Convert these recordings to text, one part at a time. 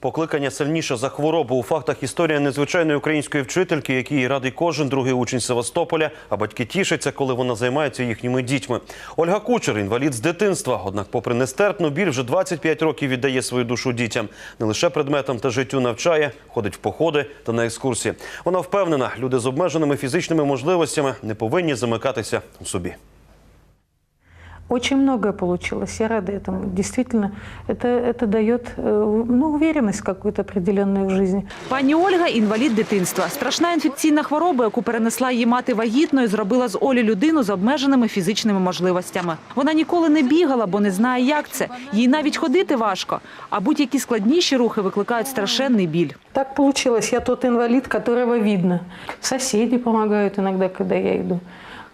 Покликання сильніше за хворобу у фактах історія незвичайної української вчительки, якій радий кожен другий учень Севастополя, а батьки тішаться, коли вона займається їхніми дітьми. Ольга Кучер, інвалід з дитинства. Однак, попри нестерпну біль, вже 25 років віддає свою душу дітям. Не лише предметам та життю навчає, ходить в походи та на екскурсії. Вона впевнена, люди з обмеженими фізичними можливостями не повинні замикатися у собі. Очень многое получилось, я рада этому. Действительно, это, это дает э, ну, уверенность какую-то определенную в жизни. Пані Ольга – інвалід дитинства. Страшна інфекційна хвороба, яку перенесла її мати вагітною, зробила з Олі людину з обмеженими фізичними можливостями. Вона ніколи не бігала, бо не знає, як це. Їй навіть ходити важко, а будь-які складніші рухи викликають страшенний біль. Так получилось. Я тот инвалид, которого видно. Соседи помогают иногда, когда я иду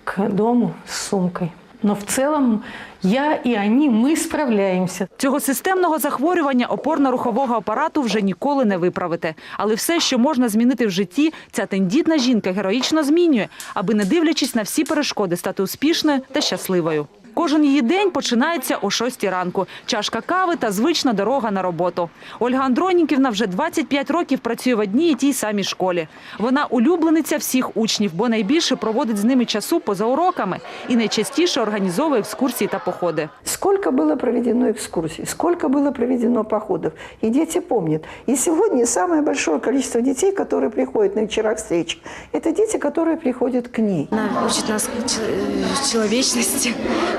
к дому с сумкой. Но в целом я і вони, ми справляємося. Цього системного захворювання опорно-рухового апарату вже ніколи не виправити. Але все, що можна змінити в житті, ця тендітна жінка героїчно змінює, аби, не дивлячись на всі перешкоди, стати успішною та щасливою. Кожен її день починається о 6 ранку. Чашка кави та звична дорога на роботу. Ольга Андроніківна вже 25 років працює в одній і тій самій школі. Вона улюблениця всіх учнів, бо найбільше проводить з ними часу поза уроками і найчастіше організовує екскурсії та походи. Сколько было проведено экскурсий, сколько было проведено походов. И дети помнят. И сегодня самое большое количество детей, которые приходят на вечера встреч, это дети, которые приходят к ней. Она учит нас чел- человечности,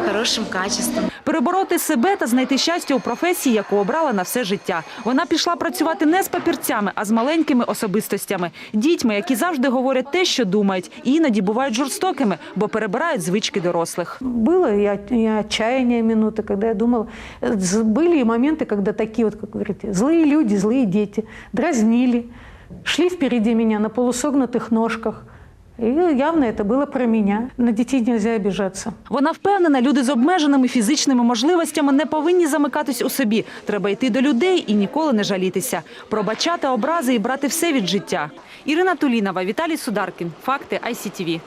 хорошим качествам. Перебороти себе та знайти щастя у професії, яку обрала на все життя. Вона пішла працювати не з папірцями, а з маленькими особистостями, дітьми, які завжди говорять те, що думають, і іноді бувають жорстокими, бо перебирають звички дорослих. Было и, от- и отчаяние минуты, когда я думала, э, з- были и моменты, когда такие вот, как вы говорите, злые люди, злые дети дразнили, шли впереди меня на полусогнутых ножках. И явно это было про меня. На детей нельзя обижаться. Вона впевнена, люди з обмеженими фізичними можливостями не повинні замикатись у собі. Треба йти до людей і ніколи не жалітися. Пробачати образи і брати все від життя. Ірина Тулінова, Віталій Сударкін. Факти ICTV.